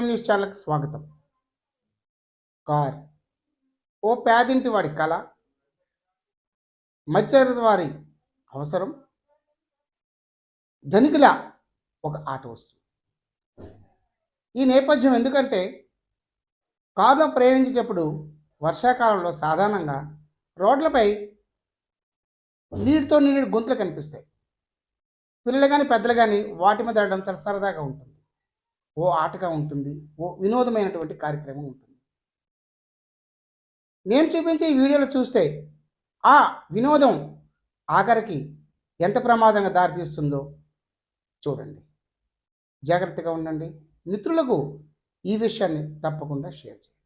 News స్వాగతం. Car. ఓ పేదింటి వాడి కళ. మధ్యతరగతి వారి అవసరం. ధనికుల ఒక ఆట వస్తుంది ఈ నేపథ్యం ఎందుకంటే కారులో ప్రయాణించేటప్పుడు వర్షాకాలంలో సాధారణంగా రోడ్లపై నీటితో నిండి గొంతులు కనిపిస్తాయి. పిల్లలు కానీ పెద్దలు కానీ వాటి మీద ఆడడం చాలా సరదాగా ఉంటుంది. ఓ ఆటగా ఉంటుంది. ఓ వినోదమైనటువంటి కార్యక్రమం ఉంటుంది. నేను చూపించే ఈ వీడియోలు చూస్తే ఆ వినోదం ఆఖరికి ఎంత ప్రమాదంగా దారితీస్తుందో చూడండి. జాగ్రత్తగా ఉండండి. మిత్రులకు ఈ విషయాన్ని తప్పకుండా షేర్ చేయండి.